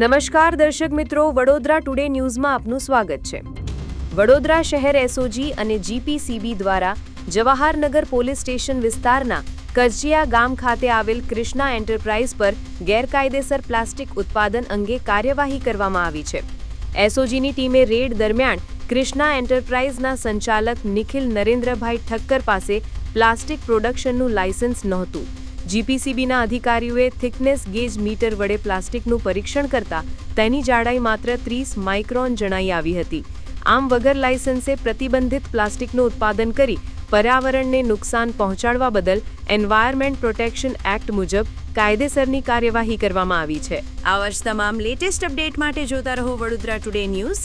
નમસ્કાર દર્શક મિત્રો, વડોદરા ટુડે ન્યૂઝમાં આપનું સ્વાગત છે. વડોદરા શહેર એસઓજી અને જીપીસીબી દ્વારા જવાહરનગર પોલીસ સ્ટેશન વિસ્તારના કજિયા ગામ ખાતે આવેલ કૃષ્ણા એન્ટરપ્રાઇઝ પર ગેરકાયદેસર પ્લાસ્ટિક ઉત્પાદન અંગે કાર્યવાહી કરવામાં આવી છે. એસઓજીની ટીમે રેડ દરમિયાન કૃષ્ણા એન્ટરપ્રાઇઝના સંચાલક નિખિલ નરેન્દ્રભાઈ ઠક્કર પાસે પ્લાસ્ટિક પ્રોડક્શનનું લાયસન્સ નહોતું. જીપીસીબીના અધિકારીઓએ થિકનેસ ગેજ મીટર વડે પ્લાસ્ટિકનું પરીક્ષણ કરતા તેની જાડાઈ માત્ર ત્રીસ માઇક્રોન જણાઈ આવી હતી. આમ વગર લાયસન્સે પ્રતિબંધિત પ્લાસ્ટિકનું ઉત્પાદન કરી પર્યાવરણને નુકસાન પહોંચાડવા બદલ એન્વાયરમેન્ટ પ્રોટેક્શન એક્ટ મુજબ કાયદેસરની કાર્યવાહી કરવામાં આવી છે. આ વર્ષ તમામ લેટેસ્ટ અપડેટ માટે જોતા રહો વડોદરા ટુડે ન્યૂઝ.